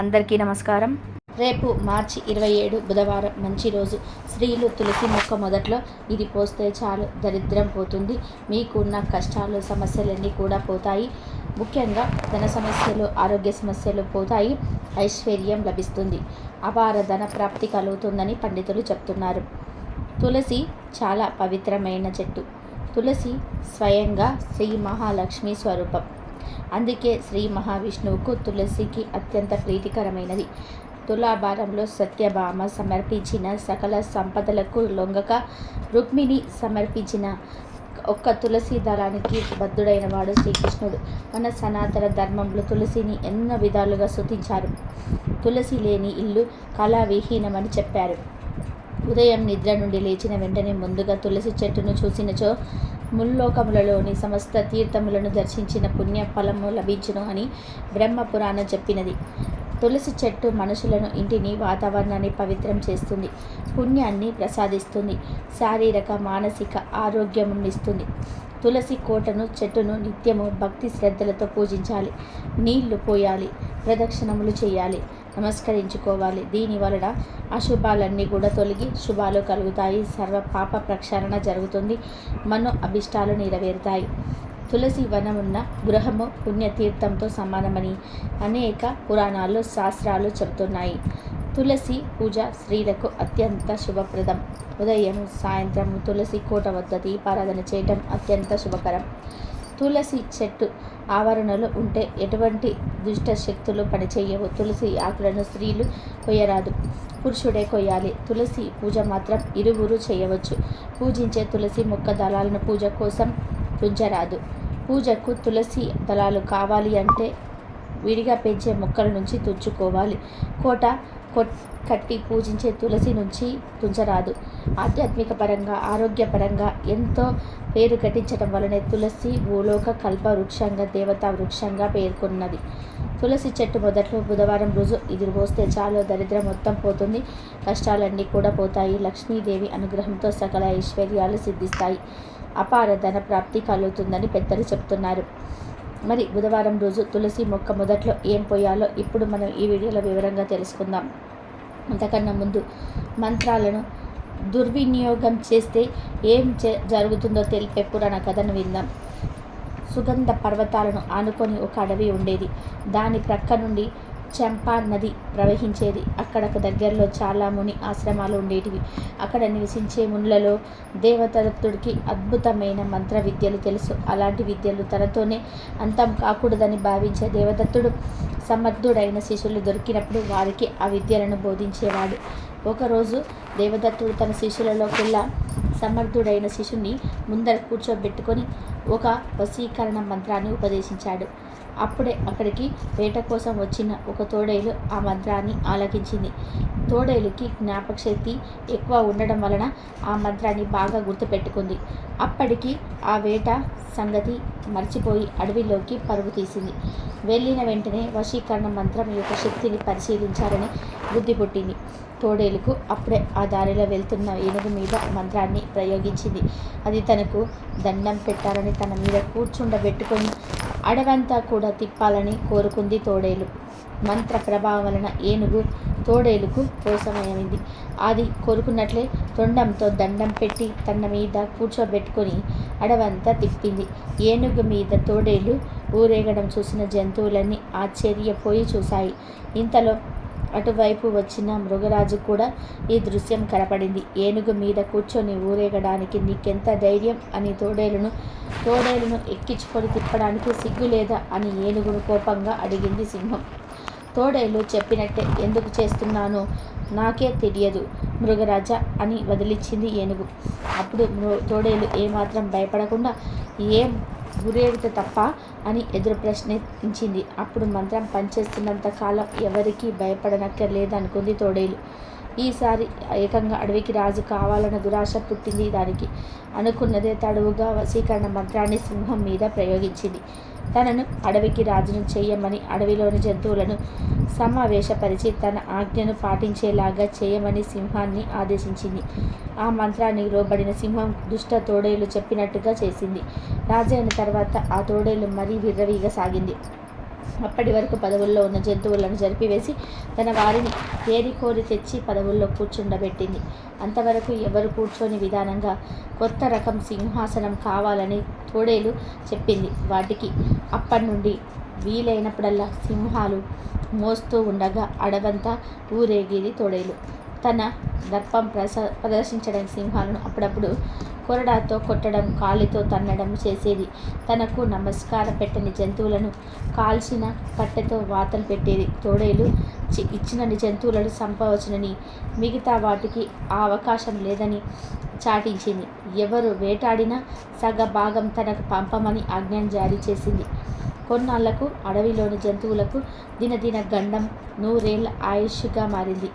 అందరికీ నమస్కారం. రేపు మార్చి ఇరవై ఏడు బుధవారం మంచి రోజు. స్త్రీలు తులసి మొక్క మొదట్లో ఇది పోస్తే చాలు దరిద్రం పోతుంది. మీకున్న కష్టాలు సమస్యలన్నీ కూడా పోతాయి. ముఖ్యంగా ధన సమస్యలు ఆరోగ్య సమస్యలు పోతాయి. ఐశ్వర్యం లభిస్తుంది. అపార ధన ప్రాప్తి కలుగుతుందని పండితులు చెప్తున్నారు. తులసి చాలా పవిత్రమైన చెట్టు. తులసి స్వయంగా శ్రీ మహాలక్ష్మి స్వరూపం. అందుకే శ్రీ మహావిష్ణువుకు తులసికి అత్యంత ప్రీతికరమైనది. తులాభారంలో సత్యభామ సమర్పించిన సకల సంపదలకు లొంగక రుక్మిణి సమర్పించిన ఒక్క తులసి దళానికి బద్ధుడైన వాడు శ్రీకృష్ణుడు. మన సనాతన ధర్మంలో తులసిని ఎన్నో విధాలుగా స్తుతించారు తులసి లేని ఇల్లు కళావిహీనమని చెప్పారు. ఉదయం నిద్ర నుండి లేచిన వెంటనే ముందుగా తులసి చెట్టును చూసినచో ముల్లోకములలోని సమస్త తీర్థములను దర్శించిన పుణ్య ఫలము లభించును అని బ్రహ్మ పురాణం చెప్పినది. తులసి చెట్టు మనుషులను ఇంటిని వాతావరణాన్ని పవిత్రం చేస్తుంది. పుణ్యాన్ని ప్రసాదిస్తుంది. శారీరక మానసిక ఆరోగ్యమునిస్తుంది తులసి కోటను చెట్టును నిత్యము భక్తి శ్రద్ధలతో పూజించాలి. నీళ్ళు పోయాలి. ప్రదక్షిణములు చేయాలి. నమస్కరించుకోవాలి. దీని వలన అశుభాలన్నీ కూడా తొలగి శుభాలు కలుగుతాయి. సర్వ పాప ప్రక్షాళన జరుగుతుంది. మనో అభిష్టాలు నెరవేరుతాయి. తులసి వనమున్న గృహము పుణ్యతీర్థంతో సమానమని అనేక పురాణాలు శాస్త్రాలు చెబుతున్నాయి. తులసి పూజ స్త్రీలకు అత్యంత శుభప్రదం. ఉదయం సాయంత్రం తులసి కోట వద్ద దీపారాధన చేయటం అత్యంత శుభకరం. తులసి చెట్టు ఆవరణలో ఉంటే ఎటువంటి దుష్ట శక్తులు పనిచేయవు. తులసి ఆకులను స్త్రీలు కొయ్యరాదు. పురుషుడే కొయ్యాలి. తులసి పూజ మాత్రం ఇరువురు చేయవచ్చు. పూజించే తులసి మొక్క దళాలను పూజ కోసం తుంచరాదు పూజకు తులసి దళాలు కావాలి అంటే విడిగా పెంచే మొక్కల నుంచి తుంచుకోవాలి కోట కట్టి పూజించే తులసి నుంచి తుంచరాదు. ఆధ్యాత్మిక పరంగా ఆరోగ్యపరంగా ఎంతో పేరు కట్టించడం వలనే తులసి భూలోక కల్ప వృక్షంగా దేవతా వృక్షంగా పేర్కొన్నది. తులసి చెట్టు మొదట్లో బుధవారం రోజు ఇది పోస్తే చాలు దరిద్రం మొత్తం పోతుంది. కష్టాలన్నీ కూడా పోతాయి. లక్ష్మీదేవి అనుగ్రహంతో సకల ఐశ్వర్యాలు సిద్ధిస్తాయి. అపార ధన ప్రాప్తి కలుగుతుందని పెద్దలు చెప్తున్నారు. మరి బుధవారం రోజు తులసి మొక్క మొదట్లో ఏం పోయాలో ఇప్పుడు మనం ఈ వీడియోలో వివరంగా తెలుసుకుందాం. అంతకన్నా ముందు మంత్రాలను దుర్వినియోగం చేస్తే ఏం జరుగుతుందో తెలిపే పురాణ కథను విందాం. సుగంధ పర్వతాలను ఆనుకొని ఒక అడవి ఉండేది. దాని ప్రక్క నుండి చంపా నది ప్రవహించేది. అక్కడకు దగ్గరలో చాలా ముని ఆశ్రమాలు ఉండేటివి. అక్కడ నివసించే మునులలో దేవదత్తుడికి అద్భుతమైన మంత్ర విద్యలు తెలుసు. అలాంటి విద్యలు తనతోనే అంతం కాకూడదని భావించే దేవదత్తుడు సమర్థుడైన శిష్యులు దొరికినప్పుడు వారికి ఆ విద్యలను బోధించేవాడు. ఒకరోజు దేవదత్తుడు తన శిష్యులలోకెల్లా సమర్థుడైన శిష్యుని ముందర కూర్చోబెట్టుకొని ఒక వశీకరణ మంత్రాన్ని ఉపదేశించాడు. అప్పుడే అక్కడికి వేట కోసం వచ్చిన ఒక తోడేలు ఆ మంత్రాన్ని ఆలకించింది. తోడేలుకి జ్ఞాపక శక్తి ఎక్కువ ఉండడం వలన ఆ మంత్రాన్ని బాగా గుర్తుపెట్టుకుంది. అప్పటికి ఆ వేట సంగతి మర్చిపోయి అడవిలోకి పరుగు తీసింది. వెళ్ళిన వెంటనే వశీకరణ మంత్రం యొక్క శక్తిని పరిశీలించాలని బుద్ధి పుట్టింది. తోడేలుకు అప్పుడే ఆ దారిలో వెళ్తున్న ఏనుగు మీద మంత్రాన్ని ప్రయోగించింది. అది తనకు దండం పెట్టాలని తన మీద కూర్చుండబెట్టుకొని అడవంతా కూడా తిప్పాలని కోరుకుంది తోడేలు. మంత్ర ప్రభావం వలన ఏనుగు తోడేలుకు కోసమైంది. అది కోరుకున్నట్లే తొండంతో దండం పెట్టి తన మీద కూర్చోబెట్టుకొని అడవంతా తిప్పింది. ఏనుగు మీద తోడేలు ఊరేగడం చూసిన జంతువులన్నీ ఆశ్చర్యపోయి చూశాయి. ఇంతలో అటువైపు వచ్చిన మృగరాజు కూడా ఈ దృశ్యం కనపడింది. ఏనుగు మీద కూర్చొని ఊరేగడానికి నీకెంత ధైర్యం అని తోడేలును తోడేలును ఎక్కించుకొని తిప్పడానికి సిగ్గు లేదా అని ఏనుగును కోపంగా అడిగింది సింహం. తోడేలు చెప్పినట్టే ఎందుకు చేస్తున్నానో నాకే తెలియదు మృగరాజ అని వదిలిచ్చింది ఏనుగు. అప్పుడు తోడేలు ఏమాత్రం భయపడకుండా ఏం గురేవిత తప్ప అని ఎదురు ప్రశ్నించింది. అప్పుడు మంత్రం పనిచేస్తున్నంత కాలం ఎవరికీ భయపడనక్కర్లేదనుకుంది తోడేలు. ఈసారి ఏకంగా అడవికి రాజు కావాలన్న దురాశ పుట్టింది దానికి. అనుకున్నదే తడువుగా వశీకరణ మంత్రాన్ని సింహం మీద ప్రయోగించింది. తనను అడవికి రాజును చేయమని అడవిలోని జంతువులను సమావేశపరిచి తన ఆజ్ఞను పాటించేలాగా చేయమని సింహాన్ని ఆదేశించింది. ఆ మంత్రాన్ని లోబడిన సింహం దుష్ట తోడేలు చెప్పినట్టుగా చేసింది. రాజైన తర్వాత ఆ తోడేలు మరీ విర్రవీగసాగింది అప్పటి వరకు పదవుల్లో ఉన్న జంతువులను జరిపివేసి తన వారిని ఏరి కోరి తెచ్చి పదవుల్లో కూర్చుండబెట్టింది. అంతవరకు ఎవరు కూర్చొని విధానంగా కొత్త రకం సింహాసనం కావాలని తోడేలు చెప్పింది. వాటికి అప్పటి నుండి వీలైనప్పుడల్లా సింహాలు మోస్తూ ఉండగా అడవంతా ఊరేగేది తోడేలు. తన దర్పం ప్రస ప్రదర్శించడానికి సింహాలను అప్పుడప్పుడు కొరడాతో కొట్టడం కాలితో తన్నడం చేసేది. తనకు నమస్కార పెట్టని జంతువులను కాల్చిన కట్టెతో వాతలు పెట్టేది. తోడేలు ఇచ్చినన్ని జంతువులను చంపవచ్చునని మిగతా వాటికి ఆ అవకాశం లేదని చాటించింది. ఎవరు వేటాడినా సగ భాగం తనకు పంపమని ఆజ్ఞను జారీ చేసింది. కొన్నాళ్ళకు అడవిలోని జంతువులకు దినదిన గండం నూరేళ్ళ ఆయుష్గా మారింది.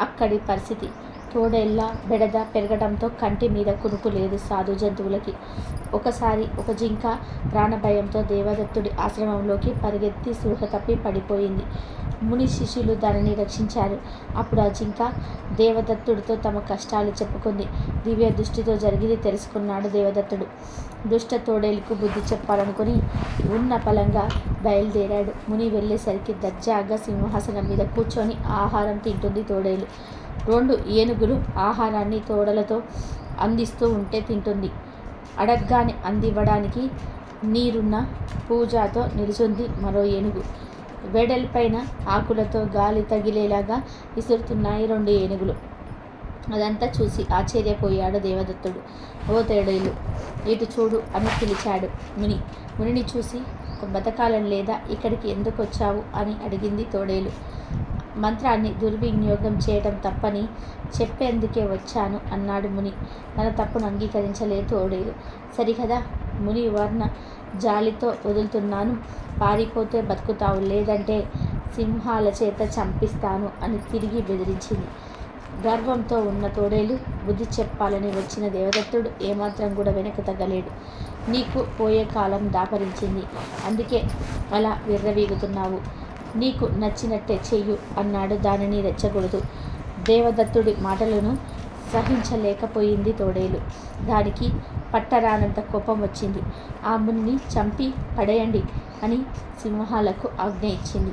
అక్కడి పరిస్థితి తోడేళ్ళ బెడద పెరగడంతో కంటి మీద కునుకు లేదు సాధు జంతువులకి. ఒకసారి ఒక జింక ప్రాణభయంతో దేవదత్తుడి ఆశ్రమంలోకి పరిగెత్తి సూహ తప్పి పడిపోయింది. ముని శిష్యులు దానిని రక్షించారు. అప్పుడు ఆ జింక దేవదత్తుడితో తమ కష్టాలు చెప్పుకుంది. దివ్య దృష్టితో జరిగింది తెలుసుకున్నాడు దేవదత్తుడు. దుష్ట తోడేలుకు బుద్ధి చెప్పాలనుకుని ఉన్న పలంగా బయలుదేరాడు. ముని వెళ్ళేసరికి దర్జాగా సింహాసనం మీద కూర్చొని ఆహారం తింటుంది తోడేలు రెండు ఏనుగులు ఆహారాన్ని తోడలతో అందిస్తూ ఉంటే తింటుంది. అడగ్గానే అందివ్వడానికి నీరున్న పూజాతో నిలుచుంది మరో ఏనుగు. వెడల్పైన ఆకులతో గాలి తగిలేలాగా విసురుతున్నాయి రెండు ఏనుగులు. అదంతా చూసి ఆశ్చర్యపోయాడు దేవదత్తుడు. ఓ తేడేలు ఇటు చూడు అని పిలిచాడు ముని. మునిని చూసి ఒక బతకాలం లేదా? ఇక్కడికి ఎందుకు వచ్చావు అని అడిగింది తోడేలు. మంత్రాన్ని దుర్వినియోగం చేయడం తప్పని చెప్పేందుకే వచ్చాను అన్నాడు ముని. తన తప్పును అంగీకరించలేదు తోడేలు సరికదా? ముని వర్ణ జాలితో వదులుతున్నాను. పారిపోతే బతుకుతావు లేదంటే సింహాల చేత చంపిస్తాను అని తిరిగి బెదిరించింది. గర్వంతో ఉన్న తోడేలు బుద్ధి చెప్పాలని వచ్చిన దేవదత్తుడు ఏమాత్రం కూడా వెనక తగ్గలేడు. నీకు పోయే కాలం దాపరించింది అందుకే అలా విర్రవీగుతున్నావు. నీకు నచ్చినట్టే చెయ్యు అన్నాడు. దానిని రెచ్చగొడుతూ దేవదత్తుడి మాటలను సహించలేకపోయింది తోడేలు. దానికి పట్టరానంత కోపం వచ్చింది. ఆ మునిని చంపి పడేయండి అని సింహాలకు ఆజ్ఞ ఇచ్చింది.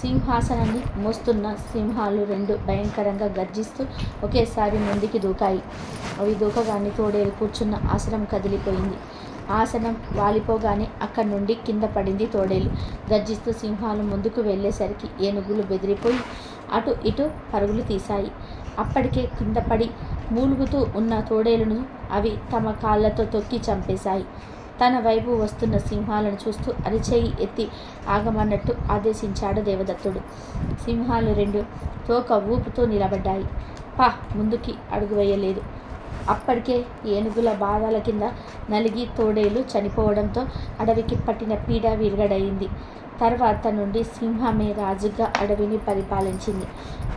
సింహాసనాన్ని మోస్తున్న సింహాలు రెండు భయంకరంగా గర్జిస్తూ ఒకేసారి ముందుకి దూకాయి. అవి దూకగానే తోడేలు కూర్చున్న ఆసనం కదిలిపోయింది. ఆసనం వాలిపోగానే అక్కడి నుండి కింద పడింది తోడేలు. గర్జిస్తూ సింహాలు ముందుకు వెళ్ళేసరికి ఏనుగులు బెదిరిపోయి అటు ఇటు పరుగులు తీశాయి. అప్పటికే కింద పడి మూలుగుతూ ఉన్న తోడేలును అవి తమ కాళ్ళతో తొక్కి చంపేశాయి. తన వైపు వస్తున్న సింహాలను చూస్తూ అరిచేయి ఎత్తి ఆగమన్నట్టు ఆదేశించాడు దేవదత్తుడు. సింహాలు రెండు తోక ఊపుతూ నిలబడ్డాయి. పా ముందుకి అడుగు వేయలేదు. అప్పటికే ఏనుగుల బాధల కింద నలిగి తోడేలు చనిపోవడంతో అడవికి పట్టిన పీడ విరగడయింది తర్వాత నుండి సింహమే రాజుగా అడవిని పరిపాలించింది.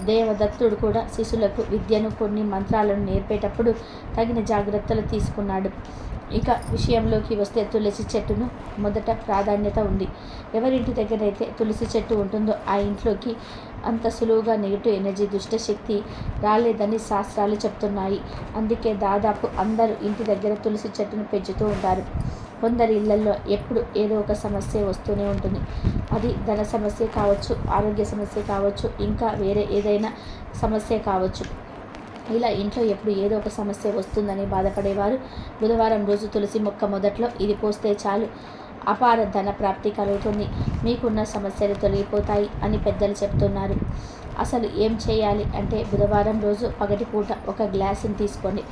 దేవదత్తుడు కూడా శిశులకు విద్యను కొన్ని మంత్రాలను నేర్పేటప్పుడు తగిన జాగ్రత్తలు తీసుకున్నాడు. ఇక విషయంలోకి వస్తే తులసి చెట్టును మొదట ప్రాధాన్యత ఉంది. ఎవరింటి దగ్గర అయితే తులసి చెట్టు ఉంటుందో ఆ ఇంట్లోకి అంత సులువుగా నెగిటివ్ ఎనర్జీ దుష్టశక్తి రాలేదని శాస్త్రాలు చెప్తున్నాయి. అందుకే దాదాపు అందరూ ఇంటి దగ్గర తులసి చెట్టును పెంచుతూ ఉంటారు. కొందరి ఇళ్ళలో ఎప్పుడు ఏదో ఒక సమస్య వస్తూనే ఉంటుంది. అది ధన సమస్య కావచ్చు ఆరోగ్య సమస్య కావచ్చు ఇంకా వేరే ఏదైనా సమస్య కావచ్చు. ఇలా ఇంట్లో ఎప్పుడు ఏదో ఒక సమస్య వస్తుందని బాధపడేవారు. బుధవారం రోజు తులసి మొక్క మొదట్లో ఇది పోస్తే చాలు. అపార ధన ప్రాప్తి కలుగుతుంది. మీకున్న సమస్యలు తొలగిపోతాయి అని పెద్దలు చెప్తున్నారు. అసలు ఏం చేయాలి అంటే బుధవారం రోజు పగటిపూట ఒక గ్లాసుని తీసుకోండి.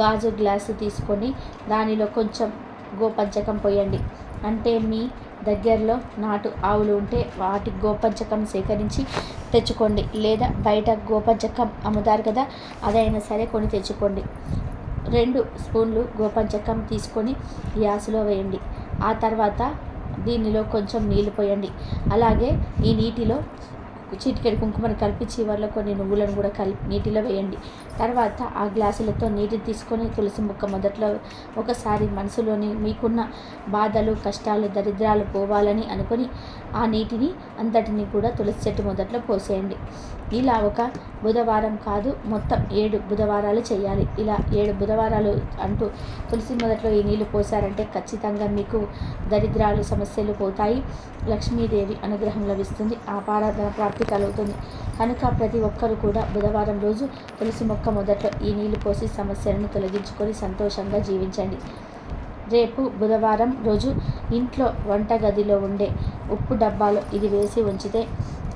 గాజు గ్లాసు తీసుకొని దానిలో కొంచెం గోపంచకం పోయండి. అంటే మీ దగ్గరలో నాటు ఆవులు ఉంటే వాటి గోపంచకం సేకరించి తెచ్చుకోండి. లేదా బయట గోపంచకం అమ్ముతారు కదా అదైనా సరే కొని తెచ్చుకోండి. రెండు స్పూన్లు గోపంచకం తీసుకొని గ్యాస్లో వేయండి. ఆ తర్వాత దీనిలో కొంచెం నీళ్ళు పోయండి. అలాగే ఈ నీటిలో చిటికెడు కుంకుమను కలిపి చివర్లో కొన్ని నువ్వులను కూడా కలిపి నీటిలో వేయండి. తర్వాత ఆ గ్లాసులతో నీటిని తీసుకొని తులసి మొక్క మొదట్లో ఒకసారి మనసులోని మీకున్న బాధలు కష్టాలు దరిద్రాలు పోవాలని అనుకొని ఆ నీటిని అంతటిని కూడా తులసి చెట్టు మొదట్లో పోసేయండి. ఇలా ఒక బుధవారం కాదు మొత్తం ఏడు బుధవారాలు చేయాలి. ఇలా ఏడు బుధవారాలు అంటూ తులసి మొదట్లో ఈ నీళ్ళు పోసారంటే ఖచ్చితంగా మీకు దరిద్రాలు సమస్యలు పోతాయి. లక్ష్మీదేవి అనుగ్రహం లభిస్తుంది. ఆపారాధన ప్రాప్తి కలుగుతుంది. కనుక ప్రతి ఒక్కరు కూడా బుధవారం రోజు తులసి మొక్క మొదట్లో ఈ నీళ్ళు పోసి సమస్యలను తొలగించుకొని సంతోషంగా జీవించండి. రేపు బుధవారం రోజు ఇంట్లో వంటగదిలో ఉండే ఉప్పు డబ్బాలో ఇది వేసి ఉంచితే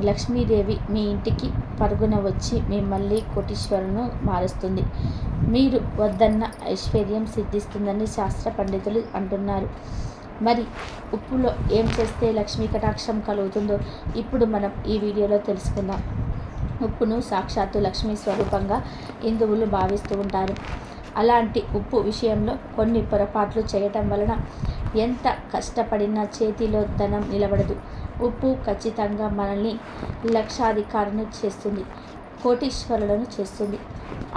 లక్ష్మీదేవి మీ ఇంటికి పరుగున వచ్చి మిమ్మల్ని కోటీశ్వరును మారుస్తుంది. మీరు వద్దన్న ఐశ్వర్యం సిద్ధిస్తుందని శాస్త్ర పండితులు అంటున్నారు. మరి ఉప్పులో ఏం చేస్తే లక్ష్మీ కటాక్షం కలుగుతుందో ఇప్పుడు మనం ఈ వీడియోలో తెలుసుకుందాం. ఉప్పును సాక్షాత్తు లక్ష్మీ స్వరూపంగా హిందువులు భావిస్తూ ఉంటారు. అలాంటి ఉప్పు విషయంలో కొన్ని పొరపాట్లు చేయటం వలన ఎంత కష్టపడినా చేతిలో ధనం నిలబడదు. ఉప్పు ఖచ్చితంగా మనల్ని లక్షాధికారులను చేస్తుంది కోటీశ్వరులను చేస్తుంది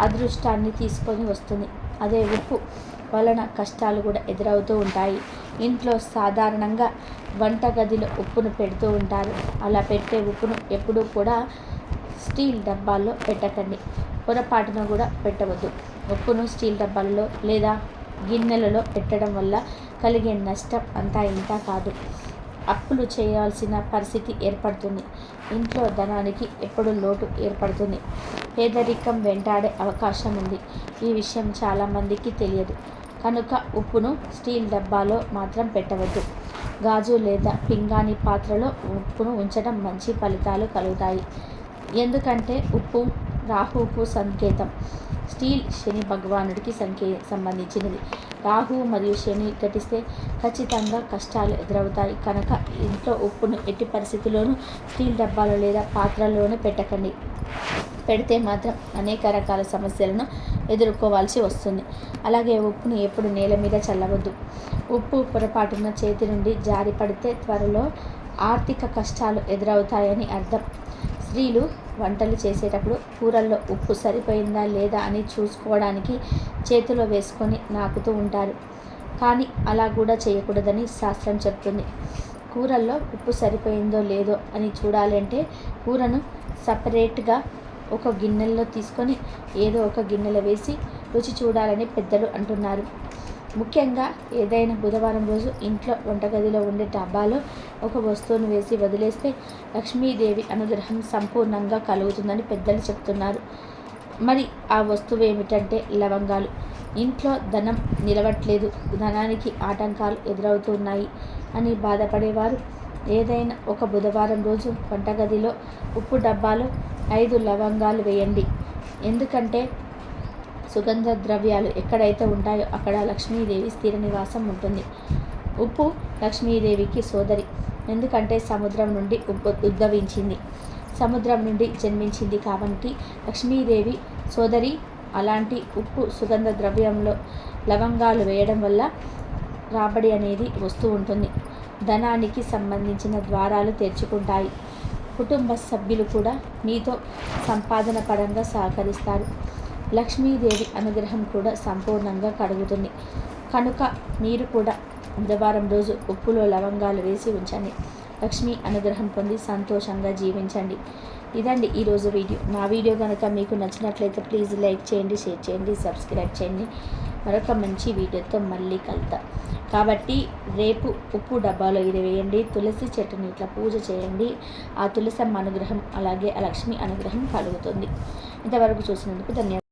అదృష్టాన్ని తీసుకొని వస్తుంది. అదే ఉప్పు వలన కష్టాలు కూడా ఎదురవుతూ ఉంటాయి. ఇంట్లో సాధారణంగా వంటగదిలో ఉప్పును పెడుతూ ఉంటారు. అలా పెట్టే ఉప్పును ఎప్పుడూ కూడా స్టీల్ డబ్బాల్లో పెట్టకండి. పొరపాటున కూడా పెట్టవద్దు. ఉప్పును స్టీల్ డబ్బాలలో లేదా గిన్నెలలో పెట్టడం వల్ల కలిగే నష్టం అంతా ఇంత కాదు. అప్పులు చేయాల్సిన పరిస్థితి ఏర్పడుతుంది. ఇంట్లో ధనానికి ఎప్పుడు లోటు ఏర్పడుతుంది. పేదరికం వెంటాడే అవకాశం ఉంది. ఈ విషయం చాలామందికి తెలియదు. కనుక ఉప్పును స్టీల్ డబ్బాలో మాత్రం పెట్టవద్దు. గాజు లేదా పింగాణి పాత్రలో ఉప్పును ఉంచడం మంచి ఫలితాలు కలుగుతాయి. ఎందుకంటే ఉప్పు రాహుకు సంకేతం. స్టీల్ శని భగవానుడికి సంకే సంబంధించినది. రాహు మరియు శని ఘటిస్తే ఖచ్చితంగా కష్టాలు ఎదురవుతాయి. కనుక ఇంట్లో ఉప్పును ఎట్టి పరిస్థితుల్లోనూ స్టీల్ డబ్బాలో లేదా పాత్రలోనే పెట్టకండి. పెడితే మాత్రం అనేక రకాల సమస్యలను ఎదుర్కోవాల్సి వస్తుంది. అలాగే ఉప్పుని ఎప్పుడు నేల మీద చల్లవద్దు. ఉప్పు పొరపాటున చేతి నుండి జారి పడితే త్వరలో ఆర్థిక కష్టాలు ఎదురవుతాయని అర్థం. స్త్రీలు వంటలు చేసేటప్పుడు కూరల్లో ఉప్పు సరిపోయిందా లేదా అని చూసుకోవడానికి చేతిలో వేసుకొని నాకుతూ ఉంటారు. కానీ అలా కూడా చేయకూడదని శాస్త్రం చెప్తుంది. కూరల్లో ఉప్పు సరిపోయిందో లేదో అని చూడాలంటే కూరను సపరేట్గా ఒక గిన్నెల్లో తీసుకొని ఏదో ఒక గిన్నెలో వేసి రుచి చూడాలని పెద్దలు అంటున్నారు. ముఖ్యంగా ఏదైనా బుధవారం రోజు ఇంట్లో వంటగదిలో ఉండే డబ్బాలో ఒక వస్తువును వేసి వదిలేస్తే లక్ష్మీదేవి అనుగ్రహం సంపూర్ణంగా కలుగుతుందని పెద్దలు చెప్తున్నారు. మరి ఆ వస్తువు ఏమిటంటే లవంగాలు. ఇంట్లో ధనం నిలవట్లేదు. ధనానికి ఆటంకాలు ఎదురవుతున్నాయి అని బాధపడేవారు ఏదైనా ఒక బుధవారం రోజు వంటగదిలో ఉప్పు డబ్బాలో ఐదు లవంగాలు వేయండి. ఎందుకంటే సుగంధ ద్రవ్యాలు ఎక్కడైతే ఉంటాయో అక్కడ లక్ష్మీదేవి స్థిర నివాసం ఉంటుంది. ఉప్పు లక్ష్మీదేవికి సోదరి. ఎందుకంటే సముద్రం నుండి ఉద్భవించింది. సముద్రం నుండి జన్మించింది కాబట్టి లక్ష్మీదేవి సోదరి అలాంటి ఉప్పు సుగంధ ద్రవ్యంలో లవంగాలు వేయడం వల్ల రాబడి అనేది వస్తూ ఉంటుంది. ధనానికి సంబంధించిన ద్వారాలు తెరుచుకుంటాయి. కుటుంబ సభ్యులు కూడా మీతో సంపాదన పరంగా సహకరిస్తారు. లక్ష్మీదేవి అనుగ్రహం కూడా సంపూర్ణంగా కడుగుతుంది కనుక మీరు కూడా బుధవారం రోజు ఉప్పులో లవంగాలు వేసి ఉంచండి. లక్ష్మీ అనుగ్రహం పొంది సంతోషంగా జీవించండి. ఇదండి ఈరోజు వీడియో. నా వీడియో కనుక మీకు నచ్చినట్లయితే ప్లీజ్ లైక్ చేయండి షేర్ చేయండి సబ్స్క్రైబ్ చేయండి. మరొక మంచి వీడియోతో మళ్ళీ కలుతా కాబట్టి రేపు ఉప్పు డబ్బాలో ఇది వేయండి తులసి చెట్టుని ఇట్లా పూజ చేయండి. ఆ తులసమ్మ అనుగ్రహం అలాగే ఆ లక్ష్మి అనుగ్రహం కలుగుతుంది. ఇంతవరకు చూసినందుకు ధన్యవాదాలు.